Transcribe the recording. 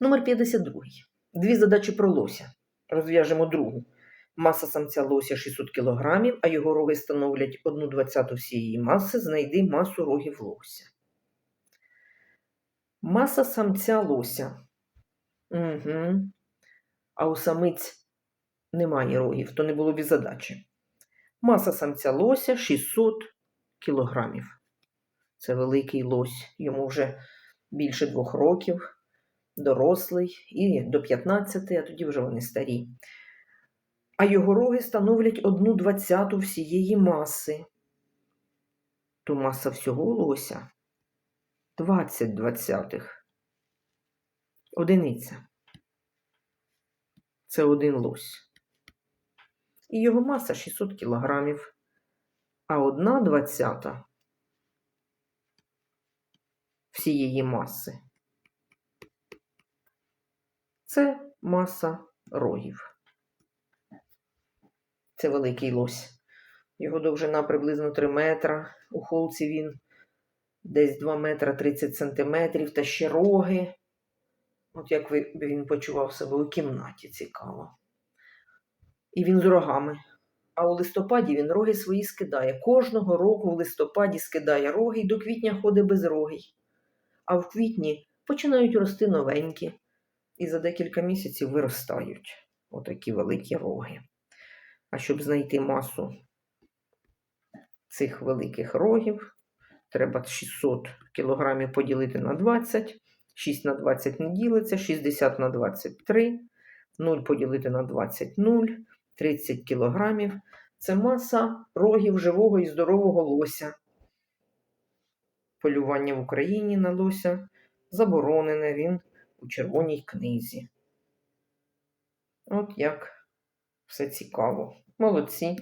Номер 52. Дві задачі про лося. Розв'яжемо другу. Маса самця лося 600 кг, а його роги становлять 1 двадцяту всієї маси. Знайди масу рогів лося. Маса самця лося. Угу. А у самиць немає рогів, то не було б задачі. Маса самця лося 600 кілограмів. Це великий лось. Йому вже більше двох років, дорослий, і до 15, а тоді вже вони старі. А його роги становлять одну двадцяту всієї маси. То маса всього лося 20 двадцятих. Одиниця. Це один лось. І його маса 600 кілограмів. А одна двадцята всієї маси. Це маса рогів. Це великий лось. Його довжина приблизно 3 метра. У холці він десь 2 метра 30 сантиметрів та ще роги. От як він почував себе у кімнаті, цікаво. І він з рогами. А у листопаді він роги свої скидає. Кожного року в листопаді скидає роги і до квітня ходить без рогий. А в квітні починають рости новенькі і за декілька місяців виростають отакі великі роги. А щоб знайти масу цих великих рогів, треба 600 кілограмів поділити на 20, 6 на 20 не ділиться, 60 на 23, 0 поділити на 20 0, 30 кілограмів. Це маса рогів живого і здорового лося. Полювання в Україні на лося заборонене він у червоній книзі. От як все цікаво. Молодці.